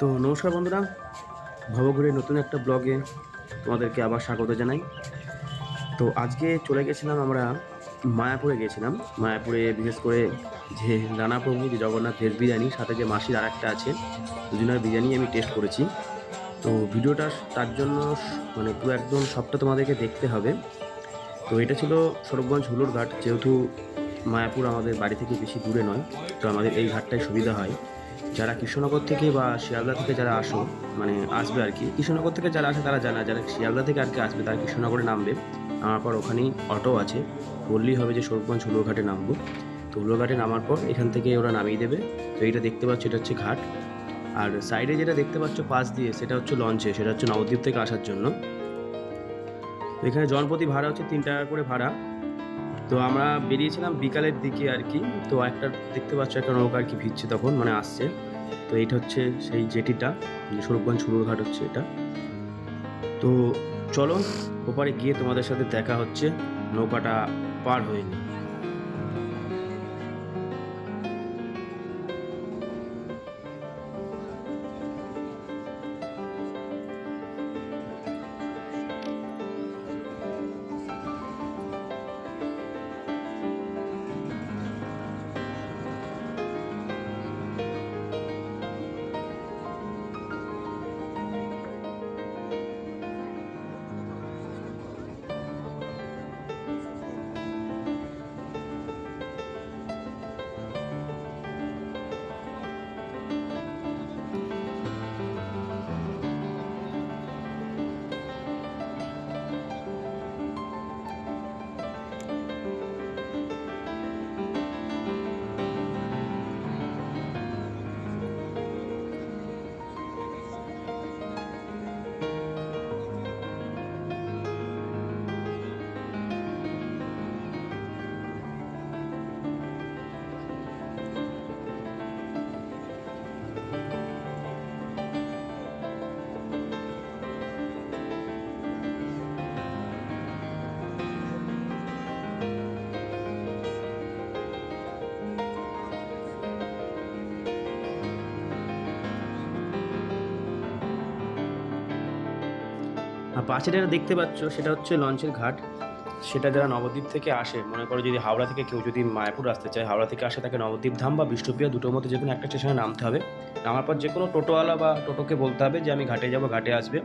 তো নমস্কার বন্ধুরা, ভবঘুরে নতুন একটা ব্লগে তোমাদেরকে আবার স্বাগত জানাই। তো আজকে চলে গেছিলাম আমরা মায়াপুরে গেছিলাম মায়াপুরে বিশেষ করে যে রানা প্রভু যে জগন্নাথ ভেজ বিরিয়ানি, সাথে যে মাসির আর একটা আছে, দুজনের বিরিয়ানি আমি টেস্ট করেছি। তো ভিডিওটা তার জন্য মানে পুরো একদম সবটা তোমাদেরকে দেখতে হবে। তো এটা ছিল সরবগঞ্জ হুলুর ঘাট যেহেতু মায়াপুর আমাদের বাড়ি থেকে বেশি দূরে নয়, তো আমাদের এই ঘাটটায় সুবিধা হয়। যারা কৃষ্ণনগর থেকে বা শিয়ালদা থেকে যারা আসো মানে আসবে আর কি, কৃষ্ণনগর থেকে যারা আসে তারা জানা, যারা শিয়ালদা থেকে আর কি আসবে তারা কৃষ্ণনগরে নামবে। নামার পর ওখানেই অটো আছে, বললেই হবে যে সরবগঞ্জ হুলোর নামবো। তো হুলোর নামার পর এখান থেকে ওরা নামিয়ে দেবে। তো এইটা দেখতে পাচ্ছ, এটা হচ্ছে ঘাট। আর সাইডে যেটা দেখতে পাচ্ছ, পাশ দিয়ে, সেটা হচ্ছে লঞ্চে, সেটা হচ্ছে নবদ্বীপ থেকে আসার জন্য। এখানে জনপ্রতি ভাড়া হচ্ছে তিন টাকা করে ভাড়া। তো আমরা বেরিয়েছিলাম বিকালের দিকে আর কি। তো একটা দেখতে পাচ্ছ একটা নৌকা আর কি ভিজছে তখন মানে আসছে। তো এইটা হচ্ছে সেই জেটিটা স্বরূপগঞ্জ সুরুরঘাট হচ্ছে এটা। তো চলো, ওপারে গিয়ে তোমাদের সাথে দেখা হচ্ছে, নৌকাটা পার হয়ে নি পাশে যেটা দেখতে পাচ্ছ, সেটা হচ্ছে লঞ্চের ঘাট। সেটা যারা নবদ্বীপ থেকে আসে, মনে করো যদি হাওড়া থেকে কেউ যদি মায়াপুর আসতে চায়, হাওড়া থেকে আসে তাকে নবদ্বীপ ধাম বা বিষ্ণুপ্রিয়া দুটোর মধ্যে যে কোনো একটা স্টেশনে নামতে হবে। নামার পর যে কোনো টোটোওয়ালা বা টোটোকে বলতে হবে যে, আমি ঘাটে যাব, ঘাটে আসবে।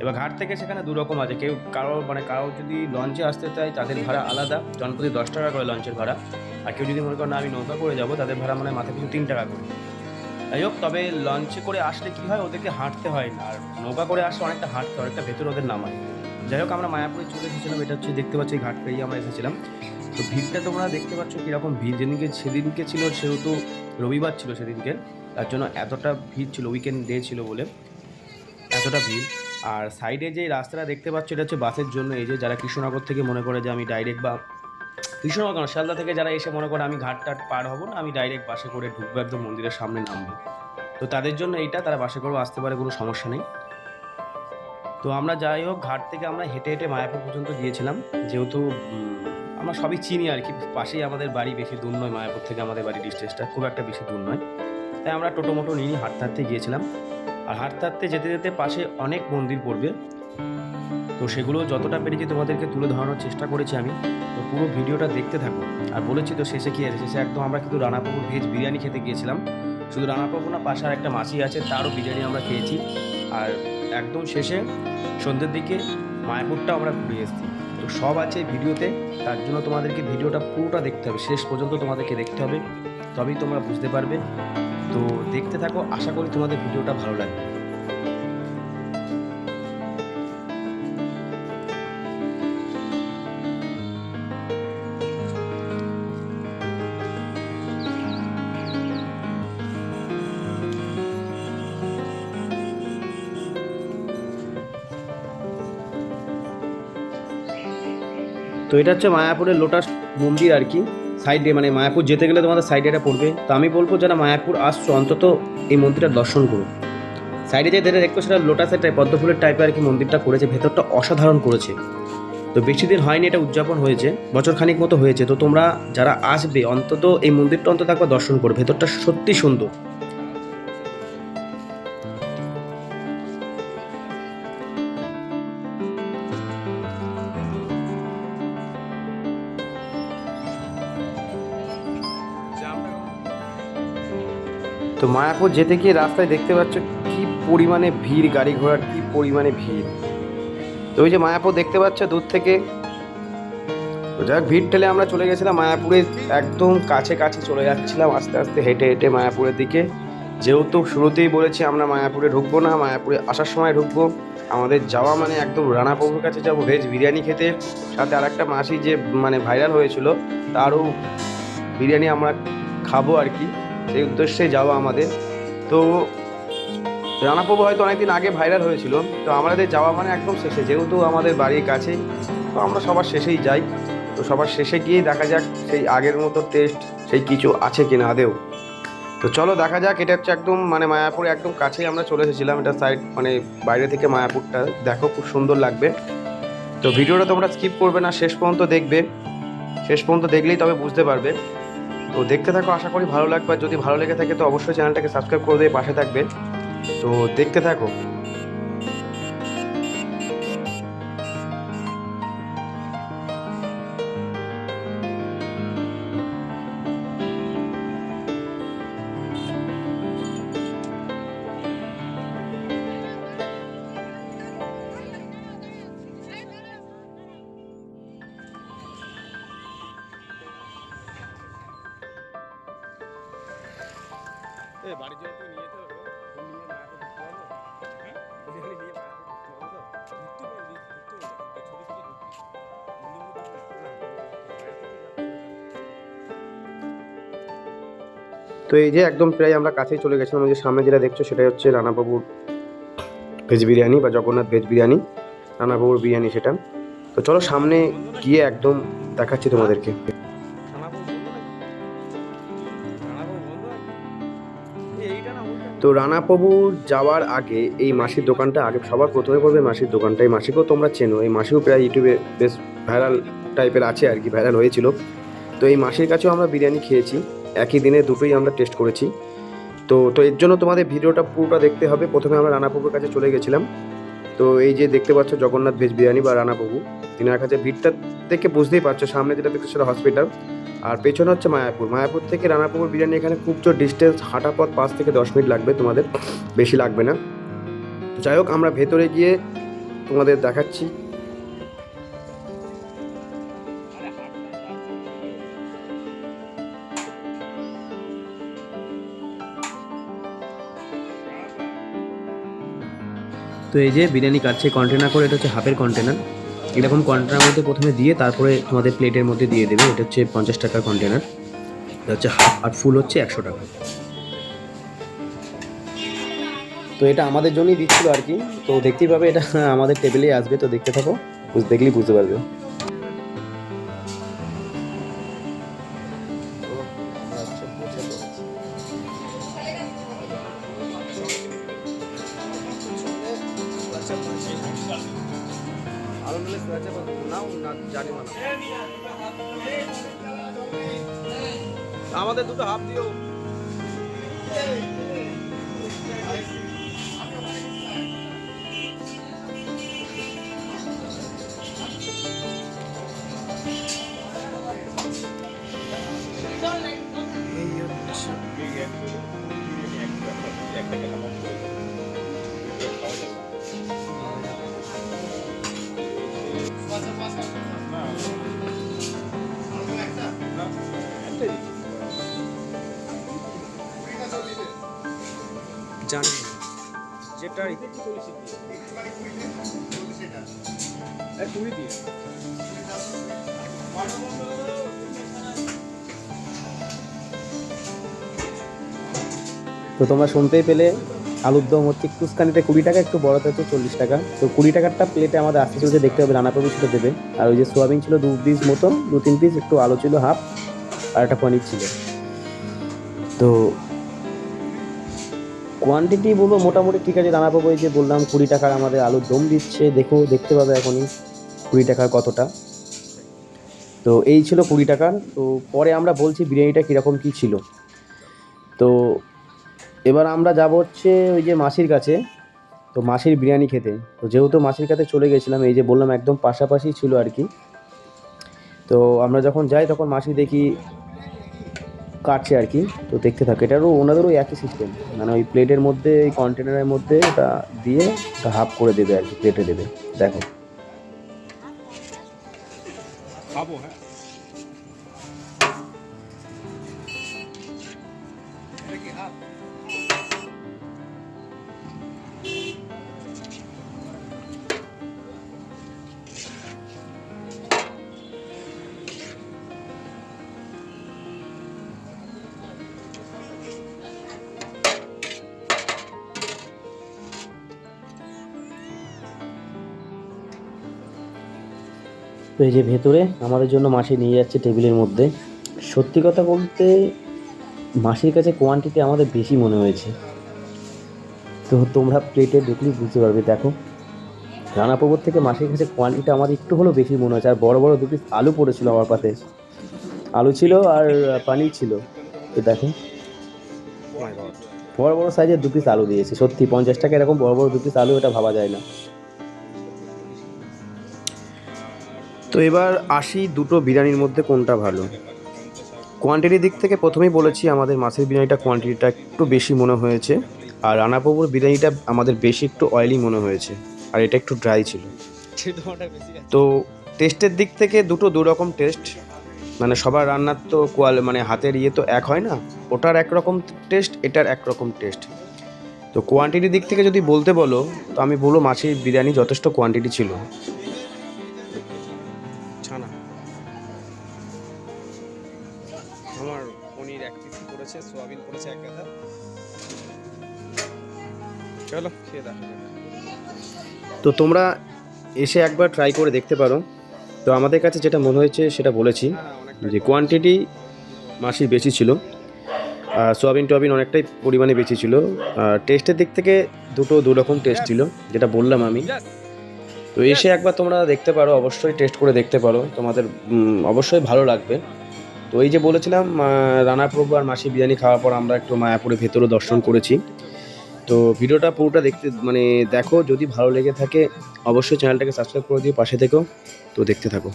এবার ঘাট থেকে সেখানে দু রকম আছে। কেউ কারও মানে কারও যদি লঞ্চে আসতে চায়, তাদের ভাড়া আলাদা। জনপ্রতি দশ টাকা করে লঞ্চের ভাড়া। আর কেউ যদি মনে করো, না, আমি নৌকা করে যাব, তাদের ভাড়া মানে মাথা পিছু তিন টাকা করে। যাই হোক, তবে লঞ্চে করে আসলে কি হয়, ওদেরকে হাঁটতে হয় না। আর নৌকা করে আসলে অনেকটা হাঁটতে হয়, অনেকটা ভেতর ওদের নামায়। যাই হোক, আমরা মায়াপুরে চলে এসেছিলাম, এটা হচ্ছে দেখতে পাচ্ছি ঘাট পেরিয়ে আমরা এসেছিলাম। তো ভিড়টা তোমরা দেখতে পাচ্ছ কীরকম ভিড়। যেদিনকে, সেদিনকে ছিল, সেহেতু রবিবার ছিল সেদিনকে। তার জন্য এতটা ভিড় ছিল উইকেন্ড ডে ছিল বলে এতটা ভিড়। আর সাইডে যে রাস্তাটা দেখতে পাচ্ছ, এটা হচ্ছে বাসের জন্য। এই যে যারা কৃষ্ণনগর থেকে মনে করে যে আমি ডাইরেক্ট বা কৃষ্ণনগর কেন শিয়ালদা থেকে যারা এসে মনে করে আমি ঘাট টাট পার হব না, আমি ডাইরেক্ট বাসে করে ঢুকবো, একদম মন্দিরের সামনে নামবো। তো তাদের জন্য এইটা, তারা বাসে করেও আসতে পারে, কোনো সমস্যা নেই। তো আমরা যাই হোক, ঘাট থেকে আমরা হেঁটে হেঁটে মায়াপুর পর্যন্ত গিয়েছিলাম। যেহেতু আমরা সবই চিনি আর কি, পাশেই আমাদের বাড়ি, বেশি দূর নয়, মায়াপুর থেকে আমাদের বাড়ি ডিস্টেন্সটা খুব একটা বেশি দূর নয়। তাই আমরা টোটো মোটো নিয়ে হাঁটতে হাঁটতে গিয়েছিলাম। আর হাঁটতে হাঁটতে যেতে যেতে পাশে অনেক মন্দির পড়বে। তো সেগুলো যতটা পেরেছি তোমাদেরকে তুলে ধরানোর চেষ্টা করেছি আমি। তো পুরো ভিডিওটা দেখতে থাকো। আর বলেছি তো শেষে কি আছে? শেষে একদম আমরা কিন্তু রানাপুকুর ভেজ বিরিয়ানি খেতে গিয়েছিলাম। শুধু রানাপুকুর না পাশে একটা মাসি আছে, তারও বিরিয়ানি আমরা খেয়েছি। আর একদম শেষে সন্ধ্যের দিকে মায়াপুরটা আমরা ঘুরে এসেছি। তো সব আছে ভিডিওতে, তার জন্য তোমাদেরকে ভিডিওটা পুরোটা দেখতে হবে। শেষ পর্যন্ত তোমাদেরকে দেখতে হবে, তবেই তোমরা বুঝতে পারবে। তো দেখতে থাকো, আশা করি তোমাদের ভিডিওটা ভালো লাগবে। তো এটা হচ্ছে মায়াপুরের লোটাস মন্দির আর কি, সাইডে মানে মায়াপুর যেতে গেলে তোমাদের সাইডে এটা পড়বে। তো আমি বলব যারা মায়াপুর আসছো, অন্তত এই মন্দিরটা দর্শন করো। সাইডে যে যেটা দেখব সেটা লোটাসের টাইপ পদ্ম ফুলের টাইপের আর কি মন্দিরটা করেছে, ভেতরটা অসাধারণ করেছে। তো বেশি দিন হয়নি এটা উদযাপন হয়েছে, বছর খানিক মতো হয়েছে। তো তোমরা যারা আসবে, অন্তত এই মন্দিরটা অন্তত একবার দর্শন করো, ভেতরটা সত্যি সুন্দর। তো মায়াপুর যেতে গিয়ে রাস্তায় দেখতে পাচ্ছ কি পরিমাণে ভিড়, গাড়ি ঘোড়ার কি পরিমাণে ভিড়। তো ওই যে মায়াপুর দেখতে পাচ্ছ দূর থেকে। তো যাক, ভিড় ঠেলে আমরা চলে গেছিলাম মায়াপুরের একদম কাছে কাছে চলে যাচ্ছিলাম আস্তে আস্তে হেঁটে হেঁটে মায়াপুরের দিকে। যেহেতু শুরুতেই বলেছি আমরা মায়াপুরে ঢুকবো না, মায়াপুরে আসার সময় ঢুকবো। আমাদের যাওয়া মানে একদম রানা রানাপ্রভুর কাছে যাব, ভেজ বিরিয়ানি খেতে। সাথে আর একটা মাসি যে মানে ভাইরাল হয়েছিল, তারও বিরিয়ানি আমরা খাব আর কি। সেই উদ্দেশ্যে যাওয়া আমাদের। তো রানাপ্রভু হয়তো অনেকদিন আগে ভাইরাল হয়েছিল, তো আমাদের যাওয়া মানে একদম শেষে, যেহেতু আমাদের বাড়ির কাছেই তো আমরা সবার শেষেই যাই। তো সবার শেষে গিয়েই দেখা যাক সেই আগের মতো টেস্ট সেই কিছু আছে কি না আদেও। তো চলো দেখা যাক, এটা হচ্ছে একদম মানে মায়াপুরে একদম কাছেই আমরা চলে এসেছিলাম, এটা সাইড মানে বাইরে থেকে মায়াপুরটা দেখো, খুব সুন্দর লাগবে। তো ভিডিওটা তোমরা স্কিপ করবে না, শেষ পর্যন্ত দেখবে। শেষ পর্যন্ত দেখলেই তবে বুঝতে পারবে। তো দেখতে থাকো, আশা করি ভালো লাগবে। আর যদি ভালো লেগে থাকে, তো অবশ্যই চ্যানেলটাকে সাবস্ক্রাইব করে দিয়ে পাশে থাকবে তো দেখতে থাকো। নিয়ে নিয়ে মায়াপুর ঢুকতে হ্যাঁ? নিয়ে মায়াপুর ঢুকতে পারব তো? এই যে একদম প্রায় আমরা কাছেই চলে গেছিলাম যে সামনে যেটা দেখছ সেটাই হচ্ছে রানাবাবুর ভেজ বিরিয়ানি বা জগন্নাথ ভেজ বিরিয়ানি রানাবাবুর বিরিয়ানি সেটা। তো চলো সামনে গিয়ে একদম দেখাচ্ছি তোমাদেরকে। তো রানাপ্রভু যাওয়ার আগে এই মাসির দোকানটা আগে সবার প্রথমে পড়বে মাসির দোকানটা। এই মাসিকেও তোমরা চেনো। এই মাসিও প্রায় ইউটিউবে বেশ ভাইরাল টাইপের আছে আর কি ভাইরাল হয়েছিল। তো এই মাসির কাছেও আমরা বিরিয়ানি খেয়েছি। একই দিনে দুটোই আমরা টেস্ট করেছি। তো তো এর জন্য তোমাদের ভিডিওটা পুরোটা দেখতে হবে। প্রথমে আমরা রানাপ্রভুর কাছে চলে গেছিলাম। তো এই যে দেখতে পাচ্ছ জগন্নাথ ভেজ বিরিয়ানি বা রানাপ্রভু, তিনার কাছে ভিড়টা দেখে বুঝতেই পারছ, সামনে যেটা দেখছ সেটা হসপিটাল আর পেছনে হচ্ছে মায়াপুর। মায়াপুর থেকে রানাপুর বিরিয়ানি এখানে খুব জোর ডিস্টেন্স হাঁটা পথ পাঁচ থেকে দশ মিনিট লাগবে তোমাদের। বেশি লাগবে না। যাই হোক, আমরা ভেতরে গিয়ে তোমাদের দেখাচ্ছি। তো এই যে বিরিয়ানি কাটছে কন্টেনার করে, এটা হচ্ছে হাফের কন্টেনার এরকম কন্টেনার মধ্যে প্রথমে দিয়ে তারপরে তোমাদের প্লেটের মধ্যে দিয়ে দেবে। এটা হচ্ছে পঞ্চাশ টাকার কন্টেনার এটা হচ্ছে হাফ আর ফুল হচ্ছে একশো টাকা। তো এটা আমাদের জন্যই দিচ্ছিল আর কি। তো দেখতেই পাবে এটা আমাদের টেবিলেই আসবে। তো দেখতে থাকো। দেখলেই বুঝতে পারবে। তো তোমরা শুনতেই পেলে, আলুর দম হচ্ছে কুসকানিতে কুড়ি টাকা, একটু বড়তে হচ্ছে চল্লিশ টাকা। তো কুড়ি টাকারটা প্লেটে আমাদের আসতে চলছে দেখতে হবে রান্না প্রভু সেটা দেবে। আর ওই যে সোয়াবিন ছিল দু পিস মতো দু তিন পিস একটু আলু ছিল হাফ আর একটা পনির ছিল। তো কোয়ান্টিটি বলব, মোটামুটি ঠিক আছে প্রভু ওই যে বললাম কুড়ি টাকার আমাদের আলুর দম দিচ্ছে, দেখো, দেখতে পাবে এখনই কুড়ি টাকার কতটা। তো এই ছিল কুড়ি টাকার, তো পরে আমরা বলছি বিরিয়ানিটা কীরকম কী ছিল। তো এবার আমরা যাব হচ্ছে ওই যে মাসির কাছে, তো মাসির বিরিয়ানি খেতে। তো যেহেতু মাসির কাছে চলে গেছিলাম, এই যে বললাম একদম পাশাপাশি ছিল আর কি। তো আমরা যখন যাই, তখন মাসি দেখি কাটছে আর কি। তো দেখতে থাকে এটারও ওনাদেরও একই সিস্টেম মানে ওই প্লেটের মধ্যে, এই কন্টেনারের মধ্যে ওটা দিয়ে ওটা হাফ করে দেবে আর কি প্লেটে দেবে। দেখো। খাব হ্যাঁ। তো এই যে ভেতরে আমাদের জন্য মাসি নিয়ে যাচ্ছে টেবিলের মধ্যে। সত্যি কথা বলতে মাসির কাছে কোয়ান্টিটি আমাদের বেশি মনে হয়েছে। তো তোমরা প্লেটে দেখলেই বুঝতে পারবে দেখো। রানাপ্রভুর থেকে মাসির কাছে কোয়ান্টিটি আমার একটু হলেও বেশি মনে হয়েছে। আর বড় বড় দু পিস আলু পড়েছিল আমার পাতে আলু ছিল আর পানির ছিল। তো দেখো। বড় বড় সাইজের দু পিস আলু দিয়েছে। সত্যি পঞ্চাশ টাকা এরকম বড় বড় দু পিস আলু এটা ভাবা যায় না। তো এবার আসি দুটো বিরিয়ানির মধ্যে কোনটা ভালো। কোয়ান্টিটির দিক থেকে প্রথমেই বলেছি, আমাদের মাছের বিরিয়ানিটা কোয়ান্টিটিটা একটু বেশি মনে হয়েছে, আর রানাপ্রভুর বিরিয়ানিটা আমাদের বেশি একটু অয়েলি মনে হয়েছে, আর এটা একটু ড্রাই ছিল। তো টেস্টের দিক থেকে দুটো দু রকম টেস্ট মানে সবার রান্নার তো কোয়াল মানে হাতের ইয়ে তো এক হয় না, ওটার একরকম টেস্ট এটার একরকম টেস্ট তো কোয়ান্টিটির দিক থেকে যদি বলতে বলো, তো আমি বলব মাছের বিরিয়ানি যথেষ্ট কোয়ান্টিটি ছিল। করেছে সোয়াবিন করেছে এক গাদা। চলো খেয়ে দেখা। তো তোমরা এসে একবার ট্রাই করে দেখতে পারো। তো আমাদের কাছে যেটা মনে হয়েছে সেটা বলেছি হ্যাঁ যে কোয়ান্টিটি মাসি বেশি ছিল। আর সোয়াবিন টোয়াবিন অনেকটাই পরিমাণে বেশি ছিল। আর টেস্টের দিক থেকে দুটো দু রকম টেস্ট ছিল যেটা বললাম আমি। তো এসে একবার তোমরা দেখতে পারো অবশ্যই টেস্ট করে দেখতে পারো। তোমাদের অবশ্যই ভালো লাগবে। তো এই যে বলেছিলাম রানা প্রভু আর মাসি বিরিয়ানি খাওয়ার পর আমরা একটু মায়াপুরের ভেতরে দর্শন করেছি। তো ভিডিওটা পুরোটা দেখতে মানে দেখো, যদি ভালো লেগে থাকে, অবশ্যই চ্যানেলটাকে সাবস্ক্রাইব করে দিও, পাশে থেকো। তো দেখতে থাকো।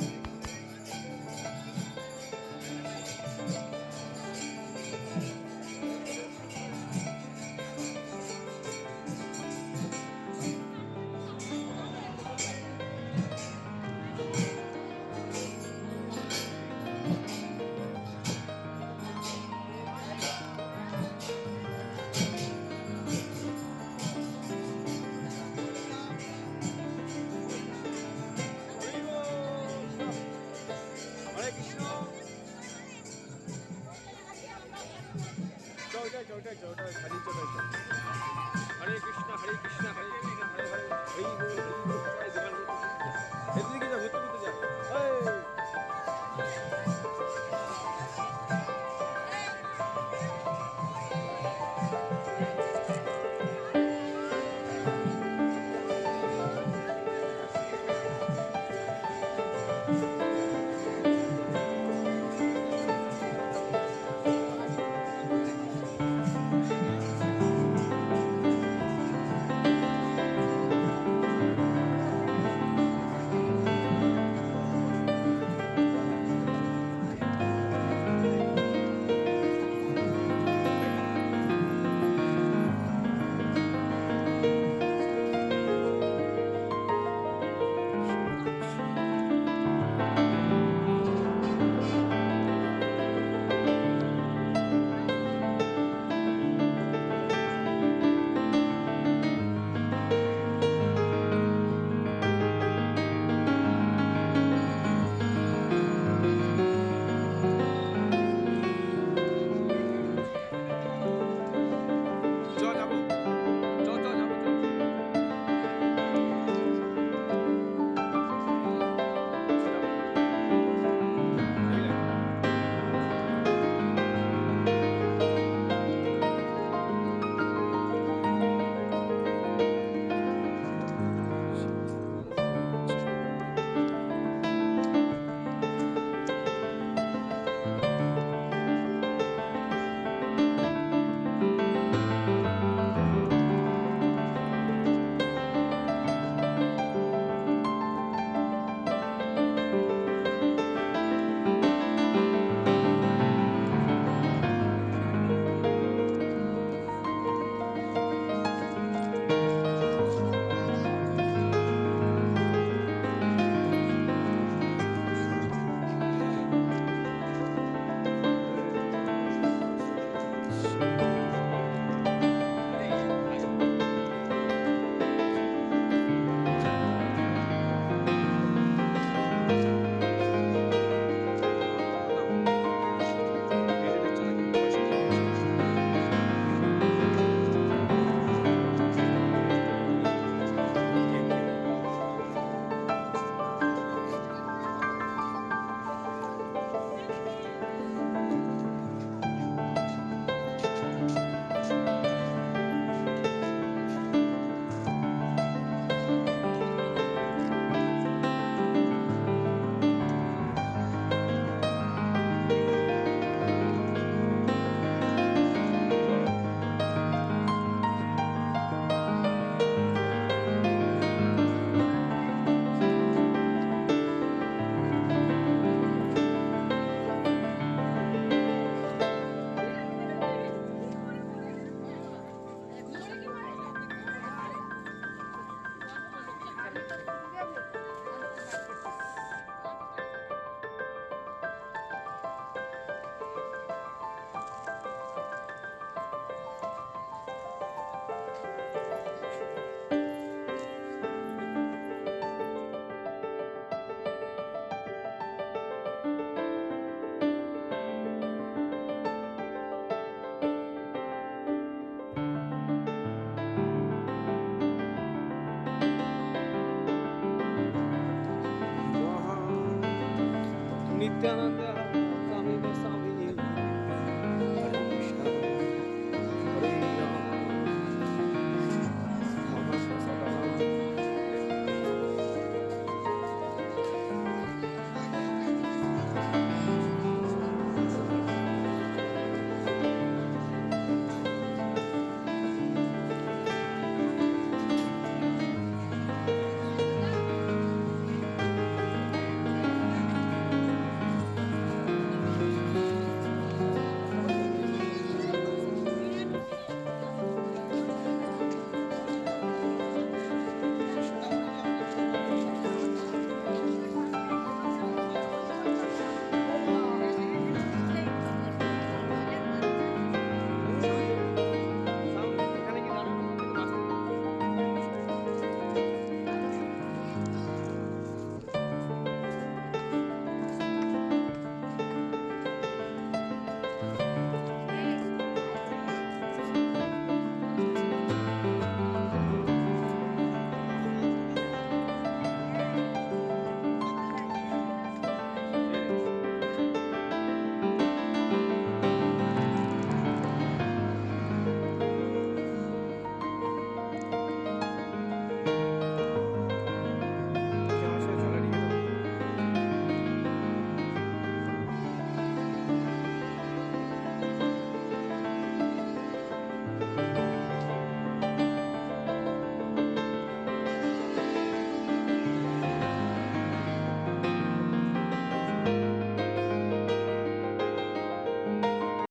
done